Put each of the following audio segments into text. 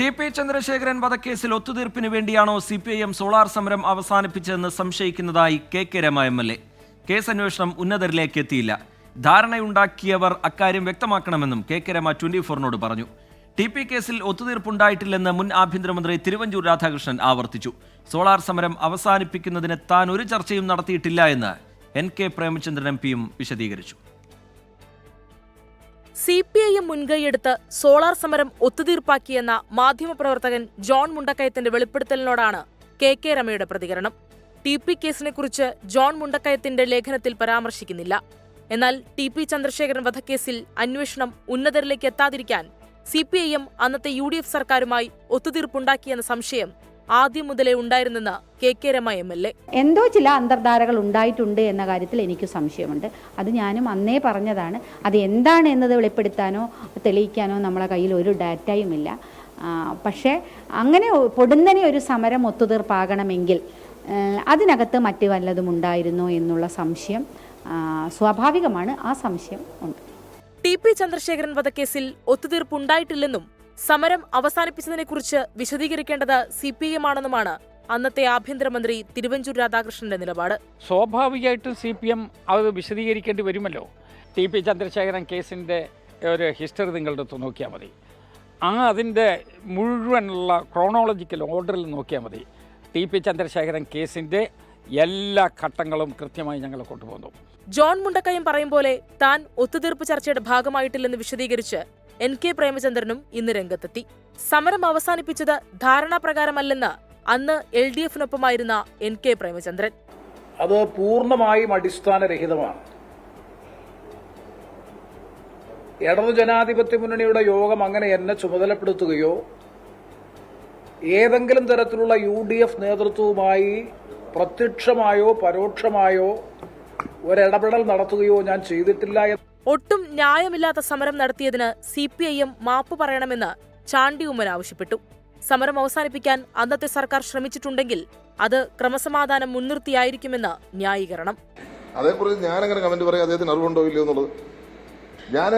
T P Chandrasekharan വധക്കേസിൽ ഒത്തുതീർപ്പിന് വേണ്ടിയാണോ C P I M solar സമരം അവസാനിപ്പിച്ചതെന്ന് സംശയിക്കുന്നതായി K K Rema M L A. Case അന്വേഷണം ഉന്നതരിലേക്ക് എത്തിയില്ല. ധാരണയുണ്ടാക്കിയവർ അക്കാര്യം വ്യക്തമാക്കണമെന്നും കെ കെ രമ ട്വന്റി ഫോറിനോട് പറഞ്ഞു. ടി പി കേസിൽ ഒത്തുതീർപ്പുണ്ടായിട്ടില്ലെന്ന് മുൻ ആഭ്യന്തരമന്ത്രി തിരുവഞ്ചൂർ രാധാകൃഷ്ണൻ ആവർത്തിച്ചു. സോളാർ സമരം അവസാനിപ്പിക്കുന്നതിന് താൻ ഒരു ചർച്ചയും നടത്തിയിട്ടില്ല എന്ന് എൻ കെ പ്രേമചന്ദ്രൻ എം പിയും വിശദീകരിച്ചു. സി പി ഐ എം മുൻകൈയെടുത്ത് സോളാർ സമരം ഒത്തുതീർപ്പാക്കിയെന്ന മാധ്യമപ്രവർത്തകൻ ജോൺ മുണ്ടക്കയത്തിന്റെ വെളിപ്പെടുത്തലിനോടാണ് കെ കെ രമയുടെ പ്രതികരണം. ടി പി കേസിനെക്കുറിച്ച് ജോൺ മുണ്ടക്കയത്തിന്റെ ലേഖനത്തിൽ പരാമർശിക്കുന്നില്ല. എന്നാൽ ടി പി ചന്ദ്രശേഖരൻ വധക്കേസിൽ അന്വേഷണം ഉന്നതരിലേക്ക് എത്താതിരിക്കാൻ സി പി ഐ എം അന്നത്തെ യു ഡി എഫ് സർക്കാരുമായി ഒത്തുതീർപ്പുണ്ടാക്കിയെന്ന സംശയം ആദ്യം മുതലേ ഉണ്ടായിരുന്നെന്ന് K K Rema M L A. എന്തോ ചില അന്തർധാരകൾ ഉണ്ടായിട്ടുണ്ട് എന്ന കാര്യത്തിൽ എനിക്ക് സംശയമുണ്ട്. അത് ഞാനും അന്നേ പറഞ്ഞതാണ്. അത് എന്താണ് എന്നത് വെളിപ്പെടുത്താനോ തെളിയിക്കാനോ നമ്മളെ കയ്യിൽ ഒരു ഡാറ്റയുമില്ല ഇല്ല. പക്ഷേ അങ്ങനെ പൊടുന്നനെ ഒരു സമരം ഒത്തുതീർപ്പാകണമെങ്കിൽ അതിനകത്ത് മറ്റു വല്ലതും ഉണ്ടായിരുന്നു എന്നുള്ള സംശയം സ്വാഭാവികമാണ്. ആ സംശയം ഉണ്ട്. ടി പി ചന്ദ്രശേഖരൻ വധക്കേസിൽ ഒത്തുതീർപ്പുണ്ടായിട്ടില്ലെന്നും സമരം അവസാനിപ്പിച്ചതിനെക്കുറിച്ച് വിശദീകരിക്കേണ്ടത് സി പി എം ആണെന്നുമാണ് അന്നത്തെ ആഭ്യന്തരമന്ത്രി തിരുവഞ്ചൂർ രാധാകൃഷ്ണന്റെ നിലപാട്. സ്വാഭാവികമായിട്ടും സി പി എം അത് വിശദീകരിക്കേണ്ടി വരുമല്ലോ? ടി പി ചന്ദ്രശേഖരൻ കേസിന്റെ ഒരു ഹിസ്റ്ററി നിങ്ങളുടെ അടുത്ത് നോക്കിയാൽ മതി. ആ അതിന്റെ മുഴുവനുള്ള ക്രോണോളജിക്കൽ ഓർഡറിൽ നോക്കിയാൽ മതി. ടി പി ചന്ദ്രശേഖരൻ കേസിന്റെ എല്ലാ ഘട്ടങ്ങളും കൃത്യമായി ഞങ്ങൾ കൊണ്ടുപോകുന്നു. ജോൺ മുണ്ടക്കയം പറയും പോലെ താൻ ഒത്തുതീർപ്പ് ചർച്ചയുടെ ഭാഗമായിട്ടില്ലെന്ന് വിശദീകരിച്ച് എൻ കെ പ്രേമചന്ദ്രനും ഇന്ന് രംഗത്തെത്തി. സമരം അവസാനിപ്പിച്ചത് ധാരണാപ്രകാരമല്ലെന്ന് അന്ന് എൽ ഡി എഫിനൊപ്പമായിരുന്ന എൻ കെ പ്രേമചന്ദ്രൻ. അത് പൂർണമായും അടിസ്ഥാനരഹിതമാണ്. ഇടതു ജനാധിപത്യ മുന്നണിയുടെ യോഗം അങ്ങനെ എന്നെ ചുമതലപ്പെടുത്തുകയോ ഏതെങ്കിലും തരത്തിലുള്ള യു ഡി എഫ് നേതൃത്വവുമായി പ്രത്യക്ഷമായോ പരോക്ഷമായോ ഒരിടപെടൽ നടത്തുകയോ ഞാൻ ചെയ്തിട്ടില്ല ഒട്ടും ന്യായമില്ലാത്ത സമരം നടത്തിയതിന് സി പി ഐ എം മാപ്പ് പറയണമെന്ന് ചാണ്ടി ഉമ്മൻ ആവശ്യപ്പെട്ടു. സമരം അവസാനിപ്പിക്കാൻ അന്നത്തെ സർക്കാർ ശ്രമിച്ചിട്ടുണ്ടെങ്കിൽ അത് ക്രമസമാധാനം മുൻനിർത്തിയായിരിക്കുമെന്ന് ന്യായീകരണം. അതേക്കുറിച്ച് ഞാനങ്ങനെ കമന്റ് പറയാം അദ്ദേഹത്തിന് അറിവുണ്ടോ ഇല്ലയോ എന്നുള്ളത് ഞാൻ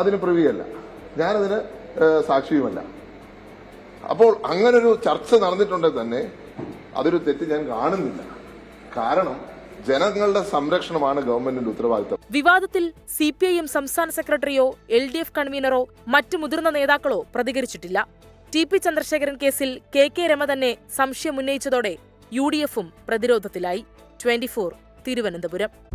അതിന് പ്രിവിയല്ല ഞാനതിന് സാക്ഷിയുമല്ല. അപ്പോൾ അങ്ങനൊരു ചർച്ച നടന്നിട്ടുണ്ടെങ്കിൽ തന്നെ അതൊരു തെറ്റ് ഞാൻ കാണുന്നില്ല. കാരണം ജനങ്ങളുടെ സംരക്ഷണമാണ് ഗവൺമെന്റിന്റെ ഉത്തരവാദിത്തം. വിവാദത്തിൽ സി പി ഐ എം സംസ്ഥാന സെക്രട്ടറിയോ എൽ ഡി എഫ് കൺവീനറോ മറ്റു മുതിർന്ന നേതാക്കളോ പ്രതികരിച്ചിട്ടില്ല. ടി പി ചന്ദ്രശേഖരൻ കേസിൽ കെ കെ രമ തന്നെ സംശയമുന്നയിച്ചതോടെ യു ഡി എഫും പ്രതിരോധത്തിലായി. ട്വന്റി തിരുവനന്തപുരം.